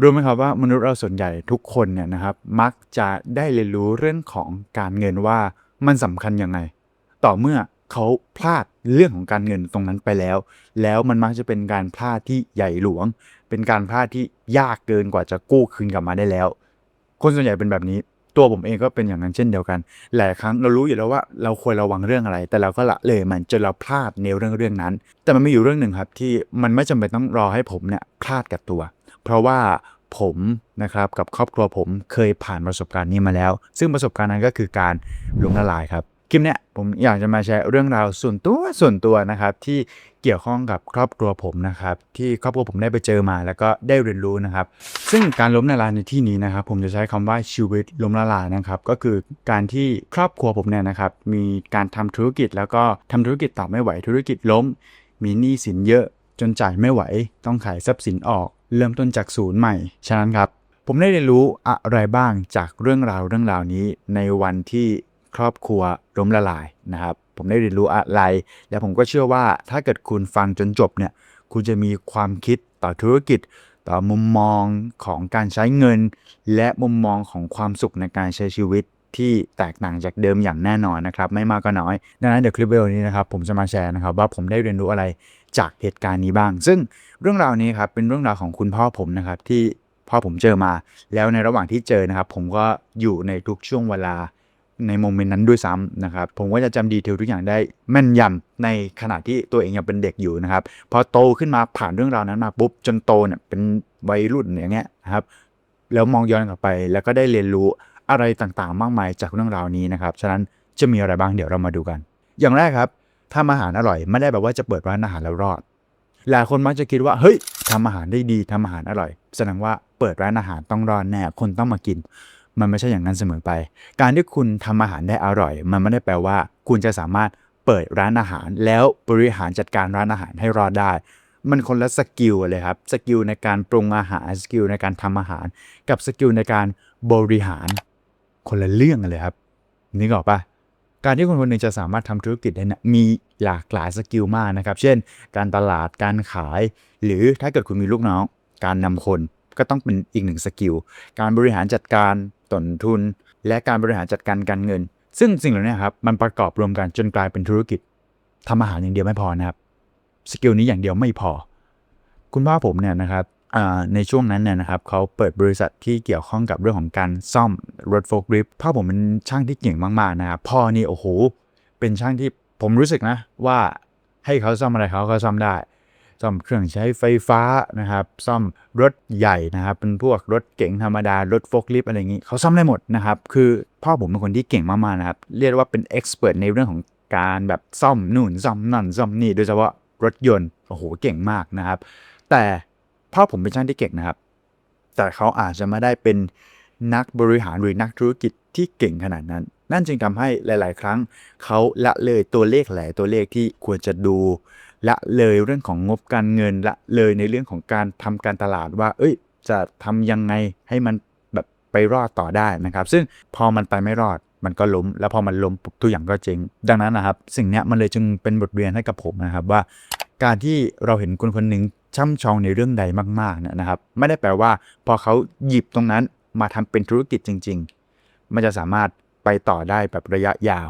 รู้ไหมครับว่ามนุษย์เราส่วนใหญ่ทุกคนเนี่ยนะครับ มักจะได้เรียนรู้เรื่องของการเงินว่ามันสำคัญยังไง ต่อเมื่อเขาพลาดเรื่องของการเงินตรงนั้นไปแล้ว แล้วมันมักจะเป็นการพลาดที่ใหญ่หลวง เป็นการพลาดที่ยากเกินกว่าจะกู้คืนกลับมาได้แล้ว คนส่วนใหญ่เป็นแบบนี้ ตัวผมเองก็เป็นอย่างนั้นเช่นเดียวกัน หลายครั้งเรารู้อยู่แล้วว่าเราควรระวังเรื่องอะไร แต่เราก็ละเลยมันจนเราพลาดในเรื่องเรื่องนั้น แต่มันมีอยู่เรื่องหนึ่งครับที่มันไม่จำเป็นต้องรอให้ผมเนี่ยพลาดกับตัว เพราะว่าผมนะครับกับครอบครัวผมเคยผ่านประสบการณ์นี้มาแล้ว ซึ่งประสบการณ์นั้นก็คือการล้มละลายครับคลิปเนี้ยผมอยากจะมาแชร์เรื่องราวส่วนตัวส่วนตัวนะครับ ที่เกี่ยวข้องกับครอบครัวผมนะครับ ที่ครอบครัวผมได้ไปเจอมาแล้วก็ได้เรียนรู้นะครับ ซึ่งการล้มละลายในที่นี้นะครับ ผมจะใช้คำว่าชีวิตล้มละลายนะครับ ก็คือการที่ครอบครัวผมเนี่ยนะครับ มีการทำธุรกิจแล้วก็ทำธุรกิจต่อไม่ไหวธุรกิจล้ม มีหนี้สินเยอะจนจ่ายไม่ไหว ต้องขายทรัพย์สินออก เริ่มต้นจากศูนย์ใหม่ ฉะนั้นครับ ผมได้เรียนรู้อะไรบ้างจากเรื่องราวเรื่องราวนี้ในวันที่ครอบครัวล้มละลายนะครับ ผมได้เรียนรู้อะไร และผมก็เชื่อว่าถ้าเกิดคุณฟังจนจบเนี่ยคุณจะมีความคิดต่อธุรกิจ ต่อมุมมองของการใช้เงิน และมุมมองของความสุขในการใช้ชีวิตที่แตกต่างจากเดิมอย่างแน่นอนนะครับ ไม่มากก็น้อย ดังนั้นเดี๋ยวคลิปวิดีโอนี้นะครับผมจะมาแชร์นะครับว่าผมได้เรียนรู้อะไร จากเหตุการณ์นี้บ้าง ซึ่งเรื่องราวนี้ครับเป็นเรื่องราวของคุณพ่อผมนะครับที่พ่อผมเจอมา แล้วในระหว่างที่เจอนะครับ ผมก็อยู่ในทุกช่วงเวลาในโมเมนต์นั้นด้วยซ้ำนะครับ ผมก็จะจำดีเทลทุกอย่างได้แม่นยำในขณะที่ตัวเองยังเป็นเด็กอยู่นะครับ พอโตขึ้นมาผ่านเรื่องราวนั้นมาปุ๊บจนโตเนี่ยเป็นวัยรุ่นอย่างเงี้ยนะครับ แล้วมองย้อนกลับไปแล้วก็ได้เรียนรู้อะไรต่างๆ มากมายจากเรื่องราวนี้นะครับ ฉะนั้นจะมีอะไรบ้างเดี๋ยวเรามาดูกัน อย่างแรกครับ ทำอาหารอร่อย ไม่ได้แบบว่าจะเปิดร้านอาหารแล้วรอด หลายคนมักจะคิดว่า เฮ้ยทำอาหารได้ดีทำอาหารอร่อย แสดงว่าเปิดร้านอาหารต้องรอดแน่ คนต้องมากิน มันไม่ใช่อย่างนั้นเสมอไป การที่คุณทำอาหารได้อร่อย มันไม่ได้แปลว่า คุณจะสามารถเปิดร้านอาหาร แล้วบริหารจัดการร้านอาหารให้รอดได้ มันคนละสกิลเลยครับ สกิลในการปรุงอาหาร สกิลในการทำอาหาร กับสกิลในการบริหาร คนละเรื่องกันเลยครับนึกออกปะ การที่คนคนหนึ่งจะสามารถทำธุรกิจได้นะมีหลากหลายสกิลมากนะครับ เช่น การตลาดการขาย หรือถ้าเกิดคุณมีลูกน้อง การนำคนก็ต้องเป็นอีกหนึ่งสกิลการบริหารจัดการต้นทุน และการบริหารจัดการการเงิน ซึ่งสิ่งเหล่านี้ครับมันประกอบรวมกันจนกลายเป็นธุรกิจทำอาหารอย่างเดียวไม่พอนะครับสกิลนี้อย่างเดียวไม่พอ คุณพ่อผมเนี่ยนะครับ ในช่วงนั้นเนี่ยนะครับเขาเปิดบริษัทที่เกี่ยวข้องกับเรื่องของการซ่อมรถโฟล์คลิฟพ่อผมเป็นช่างที่เก่งมากๆนะครับพ่อนี่โอ้โหเป็นช่างที่ผมรู้สึกนะว่าให้เขาซ่อมอะไรเขาก็ซ่อมได้ ซ่อมเครื่องใช้ไฟฟ้านะครับ ซ่อมรถใหญ่นะครับ เป็นพวกรถเก๋งธรรมดารถโฟล์คลิฟอะไรอย่างนี้เขาซ่อมได้หมดนะครับ คือพ่อผมเป็นคนที่เก่งมากๆนะครับ เรียกว่าเป็นเอ็กซ์เพรสในเรื่องของการแบบซ่อมนู่นซ่อมนั่นซ่อมนี่โดยเฉพาะรถยนต์โอ้โหเก่งมากนะครับ แต่ พ่อผมเป็นช่างที่เก่งนะครับ แต่เขาอาจจะไม่ได้เป็นนักบริหารหรือนักธุรกิจที่เก่งขนาดนั้น นั่นจึงทำให้หลาย ๆ ครั้งเขาละเลยตัวเลขหลายตัวเลขที่ควรจะดู ละเลยเรื่องของงบการเงินละเลยในเรื่องของการทำการตลาดว่า เอ้ย จะทำยังไงให้มันแบบไปรอดต่อได้นะครับ ซึ่งพอมันไปไม่รอดมันก็ล้ม แล้วพอมันล้มปุ๊บทุกอย่างก็เจ๊งดังนั้นนะครับ สิ่งนี้มันเลยจึงเป็นบทเรียนให้กับผมนะครับว่า การที่เราเห็นคนคนหนึ่ง ช่ำชองในเรื่องใดมากๆเนี่ยนะครับ ไม่ได้แปลว่า พอเขาหยิบตรงนั้นมาทำเป็นธุรกิจจริง ๆ มันจะสามารถไปต่อได้แบบระยะยาว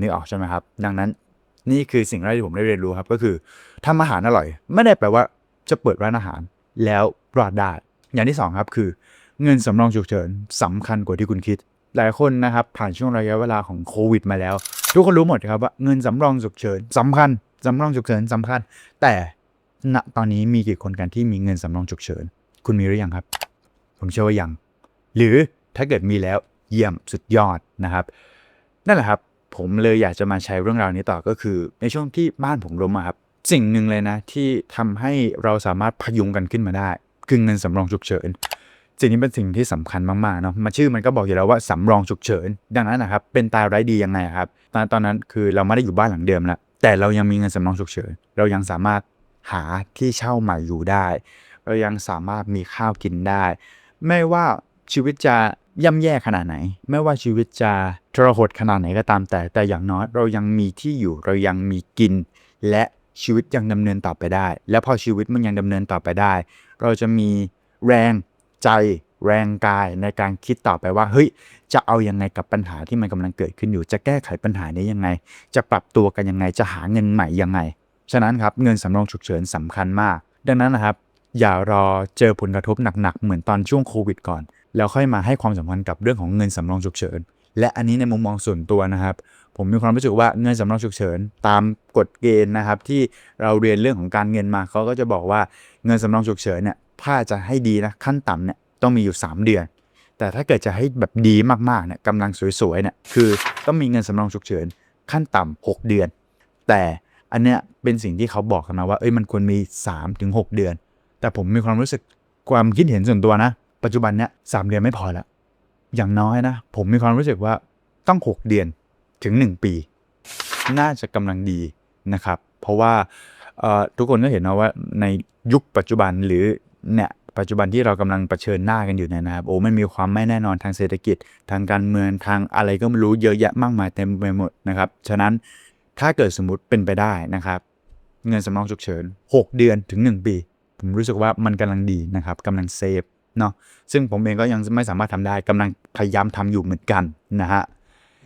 นึกออกใช่ไหมครับ ดังนั้นนี่คือสิ่งแรกที่ผมได้เรียนรู้ครับก็คือทำอาหารอร่อย ไม่ได้แปลว่าจะเปิดร้านอาหารแล้วรอดได้อย่างที่สองครับคือ เงินสำรองฉุกเฉินสำคัญกว่าที่คุณคิด หลายคนนะครับผ่านช่วงระยะเวลาของโควิดมาแล้ว ทุกคนรู้หมดครับว่าเงินสำรองฉุกเฉินสำคัญสำรองฉุกเฉินสำคัญ แต่ ณตอนนี้มีกี่คนกันที่มีเงินสำรองฉุกเฉิน คุณมีหรือยังครับ ผมเชื่อว่ายัง หรือถ้าเกิดมีแล้วเยี่ยมสุดยอดนะครับ นั่นแหละครับผมเลยอยากจะมาแชร์เรื่องราวนี้ต่อก็คือ ในช่วงที่บ้านผมล้มครับ สิ่งหนึ่งเลยนะที่ทำให้เราสามารถพยุงกันขึ้นมาได้ คือเงินสำรองฉุกเฉินสิ่งนี้เป็นสิ่งที่สำคัญมากๆเนาะมาชื่อมันก็บอกอยู่แล้วว่าสำรองฉุกเฉิน ดังนั้นนะครับ เป็นตายไร้ดียังไงครับตอนตอนนั้นคือเราไม่ได้อยู่บ้านหลังเดิมแล้วแต่เรายังมีเงินสำรองฉุกเฉิน เรายังสามารถ หาที่เช่าใหม่อยู่ได้เรายังสามารถมีข้าวกินได้ ไม่ว่าชีวิตจะย่ำแย่ขนาดไหน ไม่ว่าชีวิตจะทรหดขนาดไหนก็ตามแต่ แต่อย่างน้อยเรายังมีที่อยู่เรายังมีกิน และชีวิตยังดำเนินต่อไปได้ และพอชีวิตมันยังดำเนินต่อไปได้ เราจะมีแรงใจแรงกายในการคิดต่อไปว่าเฮ้ยจะเอายังไงกับปัญหาที่มันกำลังเกิดขึ้นอยู่ จะแก้ไขปัญหานี้ยังไง จะปรับตัวกันยังไงจะหาเงินใหม่ยังไง ฉะนั้นครับเงินสำรองฉุกเฉินสำคัญมาก ดังนั้นนะครับ อย่ารอเจอผลกระทบหนักๆ เหมือนตอนช่วงโควิดก่อน แล้วค่อยมาให้ความสำคัญกับเรื่องของเงินสำรองฉุกเฉิน และอันนี้ในมุมมองส่วนตัวนะครับ ผมมีความรู้สึกว่าเงินสำรองฉุกเฉิน ตามกฎเกณฑ์นะครับ ที่เราเรียนเรื่องของการเงินมาเขาก็จะบอกว่าเงินสำรองฉุกเฉินเนี่ยถ้าจะให้ดีนะขั้นต่ำเนี่ยต้องมีอยู่ 3 เดือน แต่ถ้าเกิดจะให้แบบดีมากๆเนี่ยกำลังสวยๆเนี่ยคือต้องมีเงินสำรองฉุกเฉินขั้นต่ำ6เดือน แต่ อันเนี้ยเป็นสิ่งที่เขาบอกกันมาว่าเอ้ยมันควรมี 3-6 เดือน แต่ผมมีความรู้สึกความคิดเห็นส่วนตัวนะ ปัจจุบันเนี้ยสเดือนไม่พอแล้ว อย่างน้อยนะ ผมมีความรู้สึกว่าต้อง 6 เดือนถึง 1 ปี น่าจะกำลังดีนะครับ เพราะว่าเอ่อทุกคนก็เห็นนะว่าในยุคปัจจุบันหรือเนี่ยปัจจุบันที่เรากำลังเผชิญหน้ากันอยู่เนี่ยนะครับโอ้มันมีความไม่แน่นอนทางเศรษฐกิจ ทางการเมืองทางอะไรก็ไม่รู้เยอะแยะมากมายเต็มไปหมดนะครับ ฉะนั้น ถ้าเกิดสมมติเป็นไปได้นะครับ เงินสำรองฉุกเฉิน 6 เดือนถึง 1 ปี ผมรู้สึกว่ามันกำลังดีนะครับกำลังเซฟเนาะซึ่งผมเองก็ยังไม่สามารถทำได้กำลังพยายามทำอยู่เหมือนกันนะฮะ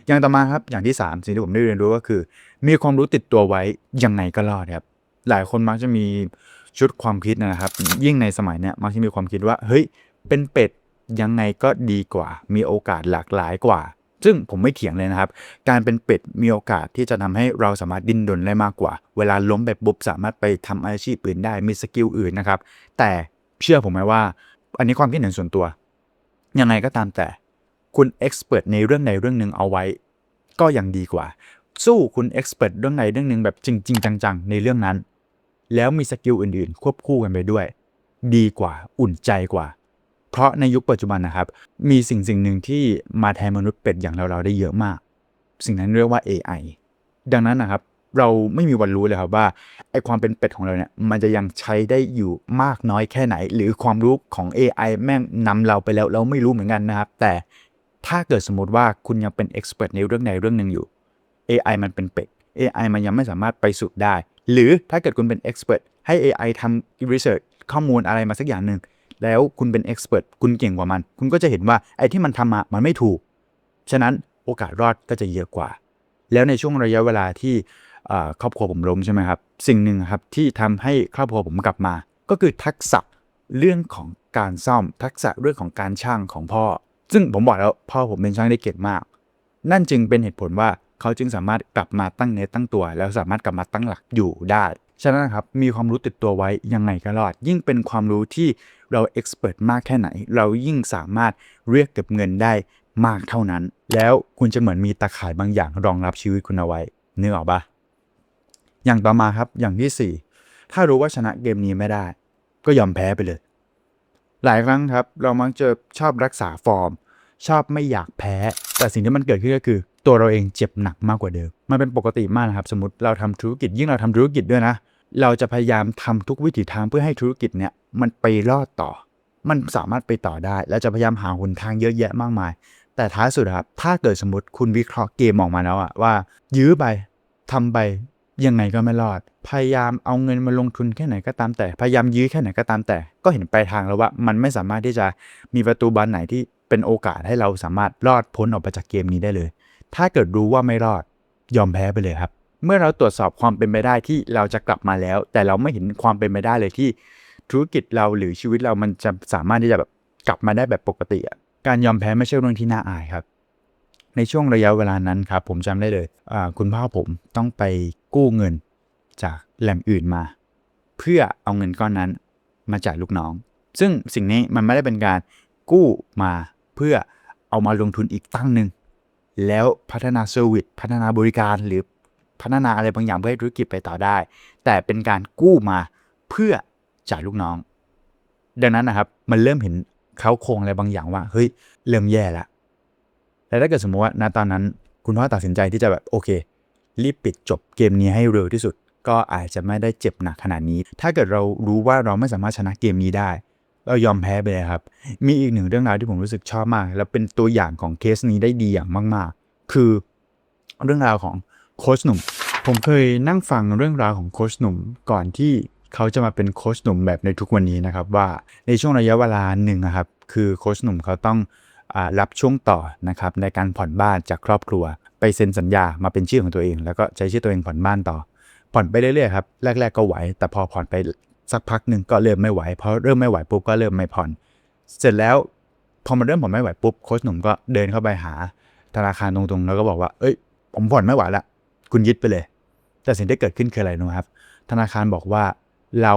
อย่างต่อมาครับอย่างที่ 3 สิ่งที่ผมได้เรียนรู้ก็คือ มีความรู้ติดตัวไว้ยังไงก็รอดครับหลายคนมักจะมีชุดความคิดนะครับ ยิ่งในสมัยเนี้ยมักจะมีความคิดว่า เฮ้ย เป็นเป็ดยังไงก็ดีกว่า มีโอกาสหลากหลายกว่า ซึ่งผมไม่เถียงเลยนะครับ การเป็นเป็ดมีโอกาสที่จะทำให้เราสามารถดิ้นรนได้มากกว่า เวลาล้มแบบบุบสามารถไปทำอาชีพอื่นได้มีสกิลอื่นนะครับ แต่เชื่อผมไหมว่า อันนี้ความคิดเห็นส่วนตัว ยังไงก็ตามแต่ คุณเอ็กซ์เพรสในเรื่องใดเรื่องหนึ่งเอาไว้ ก็ยังดีกว่า สู้คุณเอ็กซ์เพรสเรื่องใดเรื่องหนึ่งแบบจริงจริงจังๆ ในเรื่องนั้น แล้วมีสกิลอื่นๆ ควบคู่กันไปด้วย ดีกว่า อุ่นใจกว่า เพราะในยุคปัจจุบันนะครับ มีสิ่งสิ่งหนึ่งที่มาแทนมนุษย์เป็ดอย่างเราๆได้เยอะมาก สิ่งนั้นเรียกว่า AI ดังนั้นนะครับเราไม่มีวันรู้เลยครับว่าไอความเป็นเป็ดของเราเนี่ยมันจะยังใช้ได้อยู่มากน้อยแค่ไหน หรือความรู้ของ AI แม่งนำเราไปแล้วเราไม่รู้เหมือนกันนะครับ แต่ถ้าเกิดสมมติว่าคุณยังเป็นเอ็กซ์เพรสในเรื่องใดเรื่องหนึ่งอยู่ AI มันเป็นเป็ด AI มันยังไม่สามารถไปสุดได้ หรือถ้าเกิดคุณเป็นเอ็กซ์เพรสให้ AI ทำรีเสิร์ชข้อมูลอะไรมาสักอย่างหนึ่ง แล้วคุณเป็นเอ็กซ์เพรสคุณเก่งกว่ามัน คุณก็จะเห็นว่าไอ้ที่มันทำมามันไม่ถูก ฉะนั้นโอกาสรอดก็จะเยอะกว่า แล้วในช่วงระยะเวลาที่ครอบครัวผมล้มใช่ไหมครับ สิ่งหนึ่งครับที่ทำให้ครอบครัวผมกลับมา ก็คือทักษะเรื่องของการซ่อม ทักษะเรื่องของการช่างของพ่อ ซึ่งผมบอกแล้วพ่อผมเป็นช่างได้เก่งมาก นั่นจึงเป็นเหตุผลว่าเขาจึงสามารถกลับมาตั้งเนื้อตั้งตัว แล้วสามารถกลับมาตั้งหลักอยู่ได้ ฉะนั้นครับมีความรู้ติดตัวไว้ยังไงก็รอด ยิ่งเป็นความรู้ที่ เราเอ็กซ์เพรสมากแค่ไหน เรายิ่งสามารถเรียกเก็บเงินได้มากเท่านั้น แล้วคุณจะเหมือนมีตาข่ายบางอย่างรองรับชีวิตคุณเอาไว้นึกออกปะอย่างต่อมาครับอย่างที่ 4 ถ้ารู้ว่าชนะเกมนี้ไม่ได้ ก็ยอมแพ้ไปเลย หลายครั้งครับ เรามักจะชอบรักษาฟอร์ม ชอบไม่อยากแพ้ แต่สิ่งที่มันเกิดขึ้นก็คือ ตัวเราเองเจ็บหนักมากกว่าเดิมมันเป็นปกติมากนะครับ สมมติเราทำธุรกิจยิ่งเราทำธุรกิจด้วยนะ เราจะพยายามทำทุกวิถีทางเพื่อให้ธุรกิจเนี่ยมันไปรอดต่อ มันสามารถไปต่อได้ แล้วจะพยายามหาหนทางเยอะแยะมากมาย แต่ท้ายสุดครับ ถ้าเกิดสมมติคุณวิเคราะห์เกมออกมาแล้วอะว่า ยื้อไปทำไปยังไงก็ไม่รอด พยายามเอาเงินมาลงทุนแค่ไหนก็ตามแต่ พยายามยื้อแค่ไหนก็ตามแต่ ก็เห็นปลายทางแล้วว่า มันไม่สามารถที่จะมีประตูบานไหนที่เป็นโอกาสให้เราสามารถรอดพ้นออกไปจากเกมนี้ได้เลย ถ้าเกิดรู้ว่าไม่รอดยอมแพ้ไปเลยครับ เมื่อเราตรวจสอบความเป็นไปได้ที่เราจะกลับมาแล้ว แต่เราไม่เห็นความเป็นไปได้เลยที่ธุรกิจเราหรือชีวิตเรามันจะสามารถที่จะแบบกลับมาได้แบบปกติอะการยอมแพ้ไม่ใช่เรื่องที่น่าอายครับ ในช่วงระยะเวลานั้นครับ ผมจำได้เลยคุณพ่อผมต้องไปกู้เงินจากแหล่งอื่นมา เพื่อเอาเงินก้อนนั้นมาจ่ายลูกน้อง ซึ่งสิ่งนี้มันไม่ได้เป็นการกู้มาเพื่อเอามาลงทุนอีกตั้งหนึ่งแล้วพัฒนาเซอร์วิสพัฒนาบริการหรือ พัฒนาอะไรบางอย่างเพื่อให้ธุรกิจไปต่อได้ แต่เป็นการกู้มาเพื่อจ่ายลูกน้อง ดังนั้นนะครับมันเริ่มเห็นเขาโครงอะไรบางอย่างว่าเฮ้ยเริ่มแย่แล้วแต่ถ้าเกิดสมมติว่าณตอนนั้น คุณพ่อตัดสินใจที่จะแบบโอเค รีบปิดจบเกมนี้ให้เร็วที่สุด ก็อาจจะไม่ได้เจ็บหนักขนาดนี้ ถ้าเกิดเรารู้ว่าเราไม่สามารถชนะเกมนี้ได้ เรายอมแพ้ไปเลยครับ มีอีกหนึ่งเรื่องราวที่ผมรู้สึกชอบมาก และเป็นตัวอย่างของเคสนี้ได้ดีอย่างมาก ๆ คือเรื่องราวของ โค้ชหนุ่ม ผมเคยนั่งฟังเรื่องราวของโค้ชหนุ่มก่อนที่เขาจะมาเป็นโค้ชหนุ่มแบบในทุกวันนี้นะครับว่าในช่วงระยะเวลาหนึ่งครับคือโค้ชหนุ่มเขาต้องอรับช่วงต่อนะครับในการผ่อนบ้านจากครอบครัว ไปเซ็นสัญญามาเป็นชื่อของตัวเอง แล้วก็ใช้ชื่อตัวเองผ่อนบ้านต่อ ผ่อนไปเรื่อยๆครับแรก ๆ ก็ไหว แต่พอผ่อนไปสักพักหนึ่งก็เริ่มไม่ไหวพอเริ่มไม่ไหวปุ๊บก็เริ่มไม่ผ่อน เสร็จแล้วพอมันเริ่มผ่อนไม่ไหวปุ๊บโค้ชหนุ่มก็เดินเข้าไปหาธนาคารตรงๆ แล้วก็บอกว่า เอ้ย ผมผ่อนไม่ไหวละ คุณยึดไปเลย แต่สิ่งที่เกิดขึ้นคืออะไรนะครับ ธนาคารบอกว่าเรา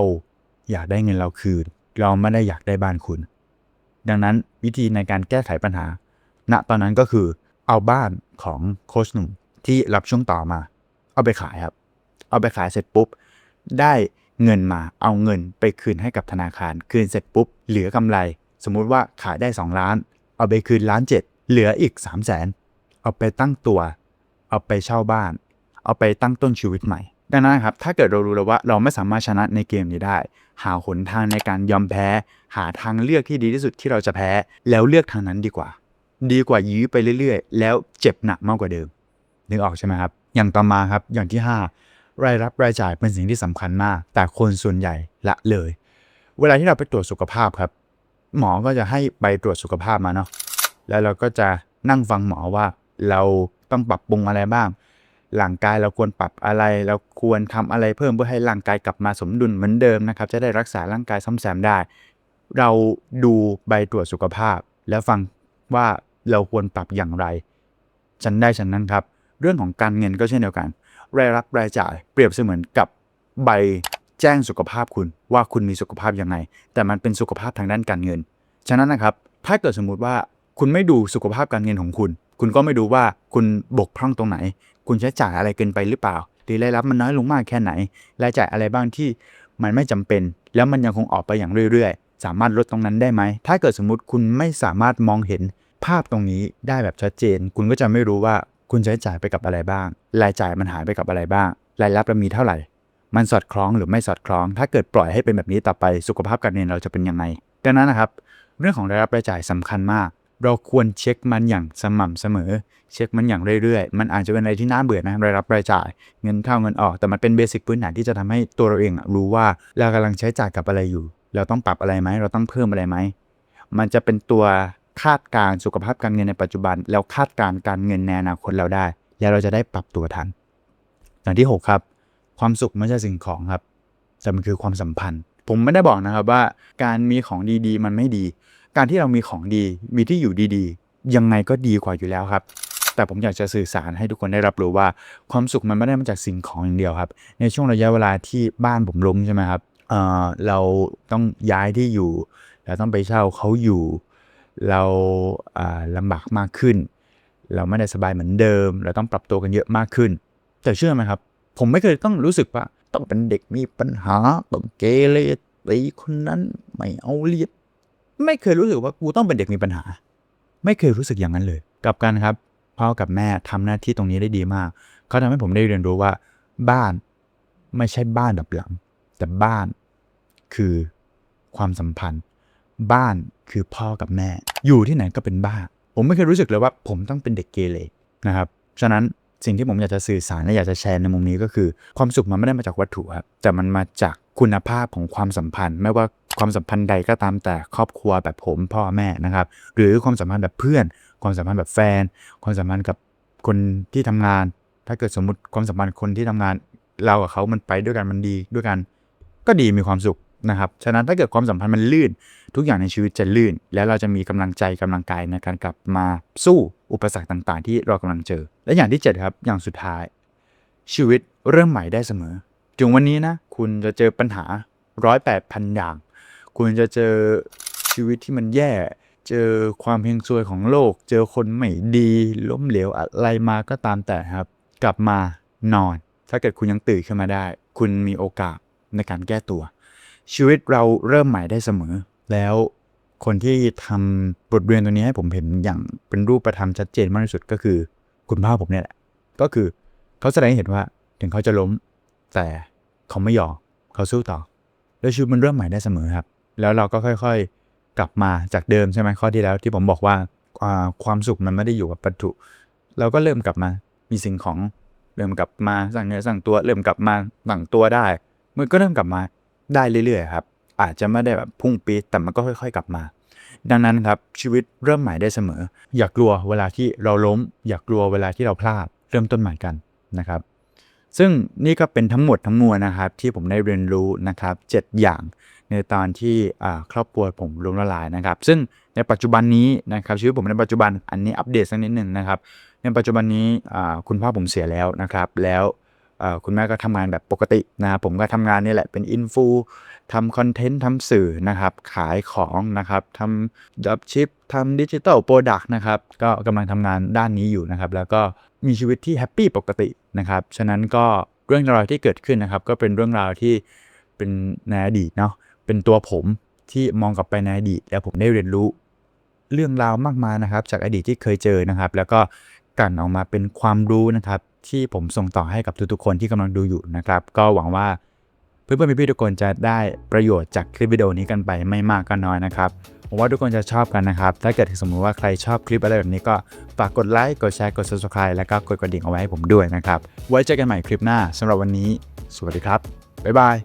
อยากได้เงินเราคืน เราไม่ได้อยากได้บ้านคุณ ดังนั้นวิธีในการแก้ไขปัญหา ณตอนนั้นก็คือเอาบ้านของโค้ชหนุ่มที่รับช่วงต่อมา เอาไปขายครับ เอาไปขายเสร็จปุ๊บ ได้เงินมาเอาเงินไปคืนให้กับธนาคาร คืนเสร็จปุ๊บ เหลือกำไร สมมุติว่าขายได้ 2 ล้าน เอาไปคืนล้านเจ็ดเหลืออีก 3 0 0แสนเอาไปตั้งตัว เอาไปเช่าบ้าน เอาไปตั้งต้นชีวิตใหม่ ดังนั้นครับถ้าเกิดเรารู้แล้วว่าเราไม่สามารถชนะในเกมนี้ได้ หาหนทางในการยอมแพ้ หาทางเลือกที่ดีที่สุดที่เราจะแพ้ แล้วเลือกทางนั้นดีกว่า ดีกว่ายื้อไปเรื่อยๆ แล้วเจ็บหนักมากกว่าเดิมนึกออกใช่ไหมครับอย่างต่อมาครับอย่างที่ 5 รายรับรายจ่ายเป็นสิ่งที่สำคัญมาก แต่คนส่วนใหญ่ละเลย เวลาที่เราไปตรวจสุขภาพครับ หมอก็จะให้ใบตรวจสุขภาพมาเนาะแล้วเราก็จะนั่งฟังหมอว่าเราต้องปรับปรุงอะไรบ้าง ร่างกายเราควรปรับอะไร เราควรทำอะไรเพิ่มเพื่อให้ร่างกายกลับมาสมดุลเหมือนเดิมนะครับ จะได้รักษาร่างกายซ่อมแซมได้ เราดูใบตรวจสุขภาพ แล้วฟังว่าเราควรปรับอย่างไรฉันได้ฉันนั้นครับ เรื่องของการเงินก็เช่นเดียวกันรายรับรายจ่ายเปรียบเสมือนกับใบแจ้งสุขภาพคุณว่าคุณมีสุขภาพยังไง แต่มันเป็นสุขภาพทางด้านการเงิน ฉะนั้นนะครับ ถ้าเกิดสมมุติว่าคุณไม่ดูสุขภาพการเงินของคุณ คุณก็ไม่ดูว่าคุณบกพร่องตรงไหน คุณใช้จ่ายอะไรเกินไปหรือเปล่า หรือรายรับมันน้อยลงมากแค่ไหน รายจ่ายอะไรบ้างที่มันไม่จำเป็น แล้วมันยังคงออกไปอย่างเรื่อยๆ สามารถลดตรงนั้นได้ไหม ถ้าเกิดสมมุติคุณไม่สามารถมองเห็นภาพตรงนี้ได้แบบชัดเจน คุณก็จะไม่รู้ว่าคุณใช้จ่ายไปกับอะไรบ้าง รายจ่ายมันหายไปกับอะไรบ้าง รายรับเรามีเท่าไหร่ มันสอดคล้องหรือไม่สอดคล้อง ถ้าเกิดปล่อยให้เป็นแบบนี้ต่อไป สุขภาพการเงินเราจะเป็นยังไง ดังนั้นนะครับ เรื่องของรายรับรายจ่ายสำคัญมาก เราควรเช็คมันอย่างสม่ำเสมอ เช็คมันอย่างเรื่อยๆ มันอาจจะเป็นอะไรที่น่าเบื่อนะรายรับรายจ่าย เงินเข้าเงินออก แต่มันเป็นเบสิกพื้นฐานที่จะทำให้ตัวเราเองรู้ว่าเรากำลังใช้จ่ายกับอะไรอยู่ เราต้องปรับอะไรไหม เราต้องเพิ่มอะไรไหม มันจะเป็นตัวคาดการสุขภาพการเงินในปัจจุบัน แล้วคาดการการเงินในอนาคตเราได้ แล้วเราจะได้ปรับตัวทัน อย่างที่ 6 ครับ ความสุขไม่ใช่สิ่งของครับ แต่มันคือความสัมพันธ์ ผมไม่ได้บอกนะครับว่าการมีของดีๆ มันไม่ดี การที่เรามีของดีมีที่อยู่ดีๆ ยังไงก็ดีกว่าอยู่แล้วครับ แต่ผมอยากจะสื่อสารให้ทุกคนได้รับรู้ว่า ความสุขมันไม่ได้มาจากสิ่งของอย่างเดียวครับ ในช่วงระยะเวลาที่บ้านผมล้มใช่ไหมครับเเราต้องย้ายที่อยู่เราต้องไปเช่าเขาอยู่ เราอ่าลำบากมากขึ้น เราไม่ได้สบายเหมือนเดิม เราต้องปรับตัวกันเยอะมากขึ้น แต่เชื่อไหมครับ ผมไม่เคยต้องรู้สึกว่าต้องเป็นเด็กมีปัญหาต้องเกเรตีคนนั้นไม่เอาเรียน ไม่เคยรู้สึกว่ากูต้องเป็นเด็กมีปัญหา ไม่เคยรู้สึกอย่างนั้นเลยกลับกันครับพ่อกับแม่ทำหน้าที่ตรงนี้ได้ดีมาก เขาทำให้ผมได้เรียนรู้ว่า บ้านไม่ใช่บ้านแบบหลัง แต่บ้านคือความสัมพันธ์ บ้านคือพ่อกับแม่ อยู่ที่ไหนก็เป็นบ้านผมไม่เคยรู้สึกเลยว่า ผมต้องเป็นเด็กเกเรนะครับฉะนั้นสิ่งที่ผมอยากจะสื่อสารและอยากจะแชร์ในมุมนี้ก็คือ ความสุขมันไม่ได้มาจากวัตถุครับแต่มันมาจากคุณภาพของความสัมพันธ์ ไม่ว่า ความสัมพันธ์ใดก็ตามแต่ครอบครัวแบบผมพ่อแม่นะครับ หรือความสัมพันธ์แบบเพื่อน ความสัมพันธ์แบบแฟน ความสัมพันธ์กับคนที่ทำงาน ถ้าเกิดสมมติความสัมพันธ์คนที่ทำงาน เรากับเขามันไปด้วยกันมันดีด้วยกัน ก็ดีมีความสุขนะครับฉะนั้นถ้าเกิดความสัมพันธ์มันลื่น ทุกอย่างในชีวิตจะลื่น แล้วเราจะมีกำลังใจกำลังกายในการกลับมาสู้อุปสรรคต่างๆ ที่เรากำลังเจอ และอย่างที่ 7 ครับอย่างสุดท้าย ชีวิตเริ่มใหม่ได้เสมอถึงวันนี้นะคุณจะเจอปัญหาร้อยแปดพันอย่าง คุณจะเจอชีวิตที่มันแย่ เจอความเฮงซวยของโลก เจอคนไม่ดี ล้มเหลวอะไรมาก็ตามแต่ครับ กลับมานอน ถ้าเกิดคุณยังตื่นขึ้นมาได้ คุณมีโอกาสในการแก้ตัว ชีวิตเราเริ่มใหม่ได้เสมอ แล้วคนที่ทำบทเรียนตัวนี้ให้ผมเห็นอย่างเป็นรูปธรรมชัดเจนมากที่สุดก็คือ คุณพ่อผมเนี่ยแหละ ก็คือเขาแสดงให้เห็นว่าถึงเขาจะล้ม แต่เขาไม่ยอมเขาสู้ต่อ แล้วชีวิตมันเริ่มใหม่ได้เสมอครับ แล้วเราก็ค่อยๆกลับมาจากเดิมใช่ไหมข้อที่แล้วที่ผมบอกว่าความสุขมันไม่ได้อยู่กับวัตถุ เราก็เริ่มกลับมามีสิ่งของเริ่มกลับมาสั่งเนื้อสั่งตัว เริ่มกลับมาสั่งตัวได้ มันก็เริ่มกลับมาได้เรื่อยๆครับ อาจจะไม่ได้แบบพุ่งปี๊ดแต่มันก็ค่อย ๆ กลับมา ดังนั้นครับชีวิตเริ่มใหม่ได้เสมอ อย่ากลัวเวลาที่เราล้ม อย่ากลัวเวลาที่เราพลาดเริ่มต้นใหม่กันนะครับ ซึ่งนี่ก็เป็นทั้งหมดทั้งมวลนะครับ ที่ผมได้เรียนรู้นะครับ 7 อย่าง ในตอนที่ครอบครัวผมล้มละลายนะครับ ซึ่งในปัจจุบันนี้นะครับชีวิตผมในปัจจุบันอันนี้อัปเดตสักนิดหนึ่งนะครับ ในปัจจุบันนี้คุณพ่อผมเสียแล้วนะครับ แล้วคุณแม่ก็ทำงานแบบปกตินะผมก็ทำงานนี่แหละเป็นอินฟูทำคอนเทนต์ทำสื่อนะครับ ขายของนะครับทำดับชิปทำดิจิทัลโปรดักต์นะครับ ก็กำลังทำงานด้านนี้อยู่นะครับ แล้วก็มีชีวิตที่แฮปปี้ปกตินะครับ ฉะนั้นก็เรื่องราวที่เกิดขึ้นนะครับ ก็เป็นเรื่องราวที่เป็นในอดีตเนาะ เป็นตัวผมที่มองกลับไปในอดีตแล้วผมได้เรียนรู้เรื่องราวมากมายนะครับ จากอดีตที่เคยเจอนะครับ แล้วก็กลั่นออกมาเป็นความรู้นะครับ ที่ผมส่งต่อให้กับทุกๆคนที่กำลังดูอยู่นะครับ ก็หวังว่าเพื่อนๆพี่ๆทุกคนจะได้ประโยชน์จากคลิปวิดีโอนี้กันไปไม่มากก็น้อยนะครับผมว่าทุกคนจะชอบกันนะครับ ถ้าเกิดสมมติว่าใครชอบคลิปอะไรแบบนี้ก็ฝากกดไลค์ กดแชร์ กด subscribe แล้วก็กดกระดิ่งเอาไว้ให้ผมด้วยนะครับ ไว้เจอกันใหม่คลิปหน้าสำหรับวันนี้ สวัสดีครับ บ๊ายบาย